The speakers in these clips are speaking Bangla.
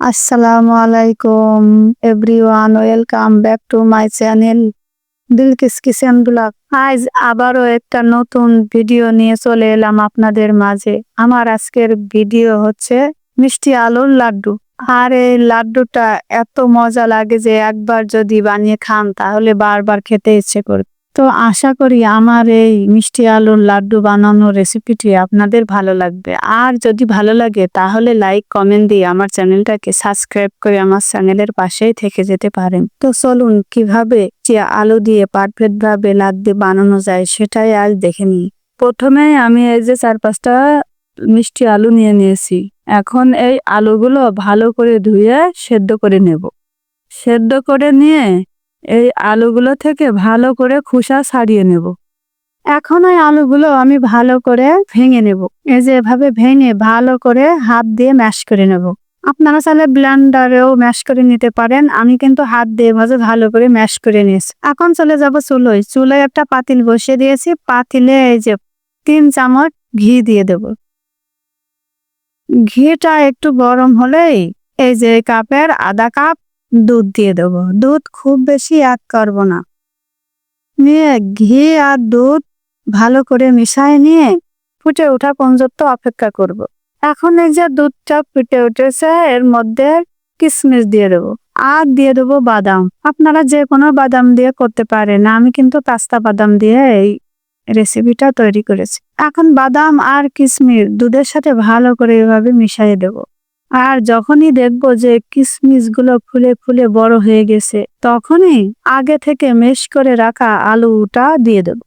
আসসালামু আলাইকুম everyone welcome back to my channel Bilkis kitchen blog আজ আবারও একটা নতুন ভিডিও নিয়ে চলে এলাম আপনাদের মাঝে। আমার আজকের ভিডিও হচ্ছে মিষ্টি আলুর লাড্ডু। আর এই লাড্ডুটা এত মজা লাগে যে একবার যদি বানিয়ে খান, তাহলে বারবার খেতে ইচ্ছে করবে। তো আশা করি আমার এই মিষ্টি আলুর লাড্ডু বানানোর রেসিপিটি আপনাদের ভালো লাগবে। আর যদি ভালো লাগে, তাহলে লাইক কমেন্ট দিয়ে আমার চ্যানেলটাকে সাবস্ক্রাইব করে আমার চ্যানেলের পাশেই থেকে যেতে পারেন। তো চলুন, কীভাবে আলু দিয়ে পারফেক্ট ভাবে লাড্ডু বানানো যায় সেটাই আজ দেখে নিই। প্রথমে আমি এই যে চার পাঁচটা মিষ্টি আলু নিয়ে নিয়েছি। এখন এই আলুগুলো ভালো করে ধুয়ে সেদ্ধ করে নেব। সেদ্ধ করে নিয়ে এই আলুগুলো থেকে ভালো করে খোসা ছাড়িয়ে নেব। এখন ওই আলুগুলো আমি ভালো করে ভেঙে নেব। এই যে এভাবে ভেঙে ভালো করে হাত দিয়ে ম্যাশ করে নেব। আপনারা চাইলে ব্লেন্ডারেও ম্যাশ করে নিতে পারেন। আমি কিন্তু হাত দিয়ে মাঝে ভালো করে ম্যাশ করে নিয়েছি। এখন চলে যাব চুলোয়। চুলোয় একটা পাতিল বসিয়ে দিয়েছি। পাতিলে এই যে তিন চামচ ঘি দিয়ে দেব। ঘিটা একটু গরম হলেই এই যে কাপের আধা কাপ দুধ দিয়ে দেব। দুধ খুব বেশি অ্যাড করব না। নিয়ে ঘি আর দুধ ভালো করে মিশাই নিয়ে ফুটে ওঠা পর্যন্ত অপেক্ষা করব। এখন এই যে দুধটা ফুটে উঠেছে, এর মধ্যে কিশমিশ দিয়ে দেবো। আর দিয়ে দেবো বাদাম। আপনারা যে কোনো বাদাম দিয়ে করতে পারেন। আমি কিন্তু পাস্তা বাদাম দিয়ে এই রেসিপিটা তৈরি করেছি। এখন বাদাম আর কিশমিশ দুধের সাথে ভালো করে এভাবে মিশিয়ে দেবো। আর যখনই দেখব যে কিসমিসগুলো ফুলে ফুলে বড় হয়ে গেছে, তখনই আগে থেকে মেশ করে রাখা আলুটা দিয়ে দেব।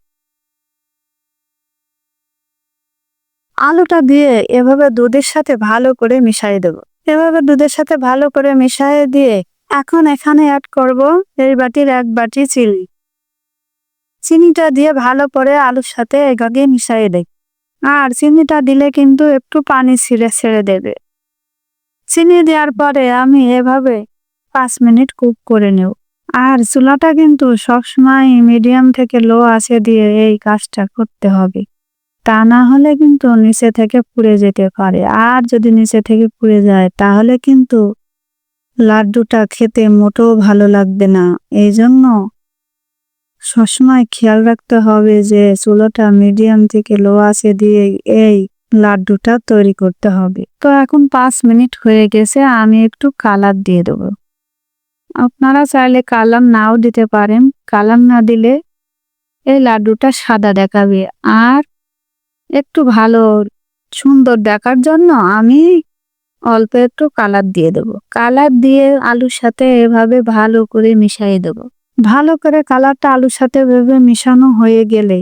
আলুটা দিয়ে এভাবে দুধের সাথে ভালো করে মিশাই দেব। এভাবে দুধের সাথে ভালো করে মিশাই দিয়ে এখন এখানে অ্যাড করব এই বাটির এক বাটি চিনি। চিনিটা দিয়ে ভালো করে আলুর সাথে এভাবে মিশাই দেয় আর চিনিটা দিলে কিন্তু একটু পানি ছিঁড়ে ছেড়ে দেবে। চিনি দেওয়ার পরে আমি এভাবে পাঁচ মিনিট কুক করে নেব। আর চুলাটা কিন্তু সবসময় মিডিয়াম থেকে লো আছে দিয়ে এই কাজটা করতে হবে। তা না হলে কিন্তু নিচে থেকে পুড়ে যেতে পারে। আর যদি নিচে থেকে পুড়ে যায়, তাহলে কিন্তু লাড্ডুটা খেতে মোটেও ভালো লাগবে না। এই জন্য সবসময় খেয়াল রাখতে হবে যে চুলোটা মিডিয়াম থেকে লো আছে দিয়ে এই লাড্ডুটা তৈরি করতে হবে। তো এখন পাঁচ মিনিট হয়ে গেছে, আমি একটু কালার দিয়ে দেবো। আপনারা চাইলে কালার নাও দিতে পারেন। কালার না দিলে এই লাড্ডুটা সাদা দেখাবে। আর একটু ভালো সুন্দর দেখার জন্য আমি অল্প একটু কালার দিয়ে দেব। কালার দিয়ে আলুর সাথে এভাবে ভালো করে মিশিয়ে দেব। ভালো করে কালারটা আলুর সাথে ভেবে মিশানো হয়ে গেলে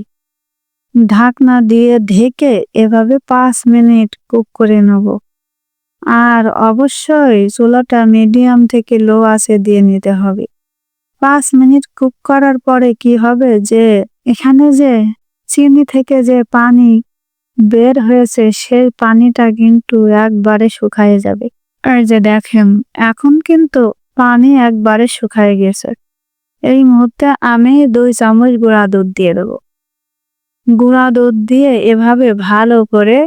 ঢাকনা দিয়ে ঢেকে এভাবে পাঁচ মিনিট কুক করে নেব। আর অবশ্যই চুলাটা মিডিয়াম থেকে লো আছে দিয়ে নিতে হবে। পাঁচ মিনিট কুক করার পরে কি হবে যে, এখানে যে চিনি থেকে যে পানি বের হয়েছে, সেই পানিটা কিন্তু একবারে শুকায় যাবে। আর যে দেখেন, এখন কিন্তু পানি একবারে শুকায় গেছে। এই মুহূর্তে আমি দুই চামচ গুঁড়া দুধ দিয়ে দেবো। গুঁড়া দুধ দিয়ে এভাবে ভালো করে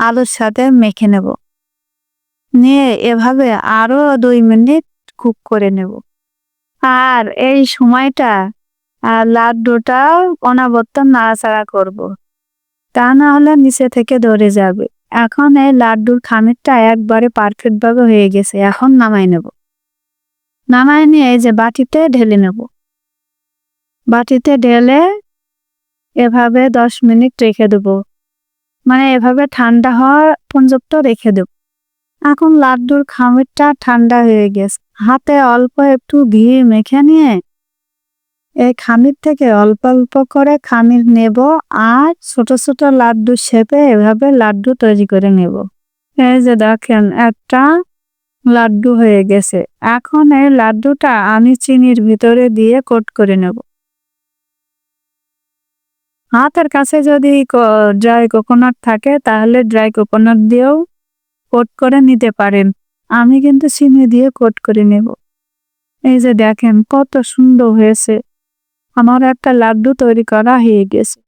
আলুর সাথে মেখে নেব। নিয়ে এভাবে আরও দুই মিনিট কুক করে নেব। আর এই সময়টা লাড্ডুটা অনাবর্তন নাড়াচাড়া করব। তা না হলে নিচে থেকে ধরে যাবে। এখন এই লাড্ডুর খামিরটা একবারে পারফেক্ট ভাবে হয়ে গেছে। এখন নামাই নেব। নামাই নিয়ে এই যে বাটিতে ঢেলে নেব। বাটিতে ঢেলে এভাবে দশ মিনিট রেখে দেবো। মানে এভাবে ঠান্ডা হওয়ার পর্যন্ত রেখে দেব। এখন লাড্ডুর খামিরটা ঠান্ডা হয়ে গেছে। হাতে অল্প একটু ঘি মেখে নিয়ে এই খামির থেকে অল্প অল্প করে খামির নেব আর ছোট ছোট লাড্ডু শেপে এভাবে লাড্ডু তৈরি করে নেব। এই যে দেখেন, একটা লাড্ডু হয়ে গেছে। এখন এই লাড্ডুটা আমি চিনির ভিতরে দিয়ে কোট করে নেব। হাতের কাছে যদি ড্রাই কোকোনাট থাকে, তাহলে ড্রাই কোকোনাট দিয়েও কোট করে নিতে পারেন। আমি কিন্তু চিনি দিয়ে কোট করে নেব। এই যে দেখেন, কত সুন্দর হয়েছে। আমার একটা লাড্ডু তৈরি করা হয়ে গেছে।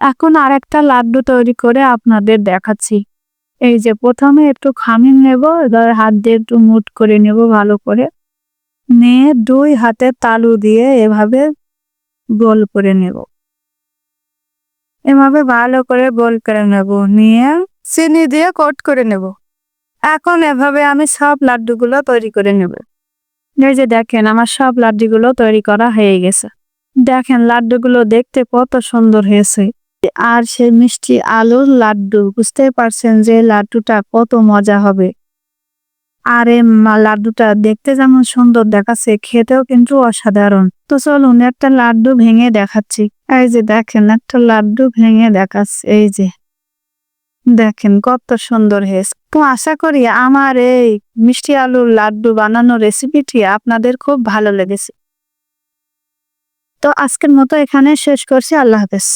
এখন আর একটা লাড্ডু তৈরি করে আপনাদের দেখাচ্ছি। এই যে প্রথমে একটু খামির নেব, এবার হাত দিয়ে একটু মুট করে নেব ভালো করে। নিয়ে দুই হাতে তালু দিয়ে এভাবে গোল করে নেব। এভাবে ভালো করে গোল করে নেব, নিয়ে চিনি দিয়ে কোট করে নেব। এখন এভাবে আমি সব লাড্ডুগুলো তৈরি করে নেব। এই যে দেখেন, আমার সব লাড্ডুগুলো তৈরি করা হয়ে গেছে। দেখেন, লাড্ডুগুলো দেখতে কত সুন্দর হয়েছে। আর সেই মিষ্টি আলুর লাড্ডু বুঝতে পারছেন যে লাড্ডুটা কত মজা হবে। আর লাড্ডুটা দেখতে যেমন সুন্দর দেখাচ্ছে, খেতেও কিন্তু অসাধারণ। তো চলুন, একটা লাড্ডু ভেঙে দেখাচ্ছি। এই যে দেখেন, একটা লাড্ডু ভেঙে দেখাচ্ছে, এই যে। দেখেন, কত সুন্দর হয়েছে। তো আশা করি আমার এই মিষ্টি আলুর লাড্ডু বানানোর রেসিপিটি আপনাদের খুব ভালো লেগেছে। তো আজকের মতো এখানে শেষ করছি। আল্লাহ হাফেজ।